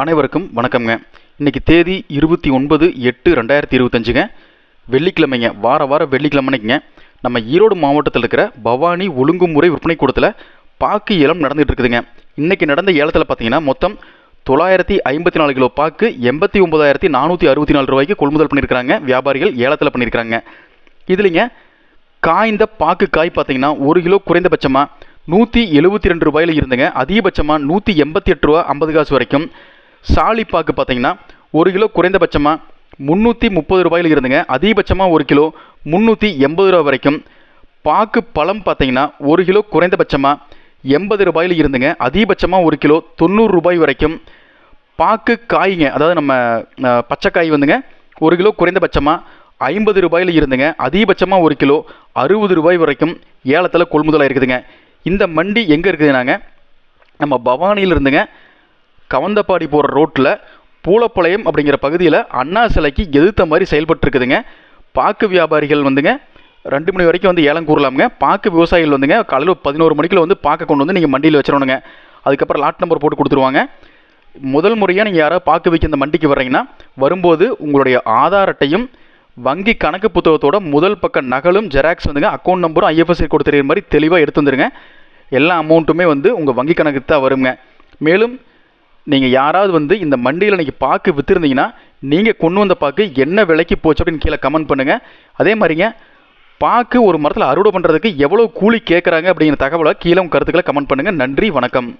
அனைவருக்கும் வணக்கம்ங்க. இன்னைக்கு தேதி இருபத்தி ஒன்பது எட்டு ரெண்டாயிரத்தி இருபத்தஞ்சுங்க. வெள்ளிக்கிழமைங்க. வார வாரம் வெள்ளிக்கிழமைக்குங்க நம்ம ஈரோடு மாவட்டத்தில் இருக்கிற பவானி ஒழுங்குமுறை விற்பனை கூடத்தில் பாக்கு ஏலம் நடந்துகிட்டு இருக்குதுங்க இன்றைக்கி நடந்த ஏலத்தில் பார்த்தீங்கன்னா மொத்தம் தொள்ளாயிரத்தி ஐம்பத்தி நாலு கிலோ பாக்கு எண்பத்தி ஒன்பதாயிரத்தி நானூற்றி அறுபத்தி நாலு ரூபாய்க்கு கொள்முதல் பண்ணியிருக்கிறாங்க. வியாபாரிகள் ஏலத்தில் பண்ணியிருக்கிறாங்க. இதுலிங்க காய்ந்த பாக்கு காய் பார்த்தீங்கன்னா ஒரு கிலோ குறைந்தபட்சமாக நூற்றி எழுபத்தி ரெண்டு ரூபாயில் இருந்துங்க. அதிகபட்சமாக நூற்றி எண்பத்தி எட்டு ரூபா ஐம்பது காசு வரைக்கும் சாலி பாக்கு பார்த்தீங்கன்னா ஒரு கிலோ குறைந்தபட்சமாக முந்நூற்றி முப்பது ரூபாயில் இருந்துங்க. அதிகபட்சமாக ஒரு கிலோ முந்நூற்றி எண்பது ரூபா வரைக்கும். பாக்கு பழம் பார்த்தீங்கன்னா ஒரு கிலோ குறைந்தபட்சமாக எண்பது ரூபாயில் இருந்துங்க. அதிகபட்சமாக ஒரு கிலோ தொண்ணூறு ரூபாய் வரைக்கும். பாக்கு காய்ங்க அதாவது நம்ம பச்சைக்காய் வந்துங்க ஒரு கிலோ குறைந்தபட்சமாக ஐம்பது ரூபாயில் இருந்துங்க. அதிகபட்சமாக ஒரு கிலோ அறுபது ரூபாய் வரைக்கும் ஏலத்தில் கொள்முதலாக இருக்குதுங்க. இந்த மண்டி எங்கே இருக்குதுனாங்க? நம்ம பவானியில் இருந்துங்க. கவந்தப்பாடி போகிற ரோட்டில் பூலப்பாளையம் அப்படிங்கிற பகுதியில் அண்ணா சிலைக்கு எதிர்த்த மாதிரி செயல்பட்டுருக்குதுங்க. பாக்கு வியாபாரிகள் வந்துங்க ரெண்டு மணி வரைக்கும் வந்து ஏலம் கூறலாமுங்க. பாக்கு விவசாயிகள் வந்துங்க காலையில் பதினோரு மணிக்குள்ள வந்து பாக்க கொண்டு வந்து நீங்கள் மண்டியில் வச்சிடணுங்க அதுக்கப்புறம் லாட் நம்பர் போட்டு கொடுத்துருவாங்க. முதல் முறையாக நீங்கள் யாராவது பாக்கு வைக்க இந்த மண்டிக்கு வர்றீங்கன்னா வரும்போது உங்களுடைய ஆதார் அட்டையும் வங்கி கணக்கு புத்தகத்தோட முதல் பக்க நகலும் ஜெராக்ஸ் வந்துங்க அக்கௌண்ட் நம்பரும் ஐஎஃப்எஸ்சி கொடுத்துருக்கிற மாதிரி தெளிவாக எடுத்து வந்துருங்க. எல்லா அமௌண்ட்டுமே வந்து உங்கள் வங்கி கணக்கு தான் வருங்க. மேலும் நீங்கள் யாராவது வந்து இந்த மண்டியில் இன்றைக்கி பாக்கு விற்றுருந்தீங்கன்னா நீங்கள் கொண்டு வந்த பாக்கு என்ன விலைக்கு போச்சு அப்படின்னு கீழே கமெண்ட் பண்ணுங்கள் அதே மாதிரிங்க பாக்கு ஒரு மரத்தில் அறுவடை பண்ணுறதுக்கு எவ்வளோ கூலி கேட்குறாங்க அப்படிங்கிற தகவலை கீழே கருத்துக்களை கமெண்ட் பண்ணுங்கள் நன்றி வணக்கம்.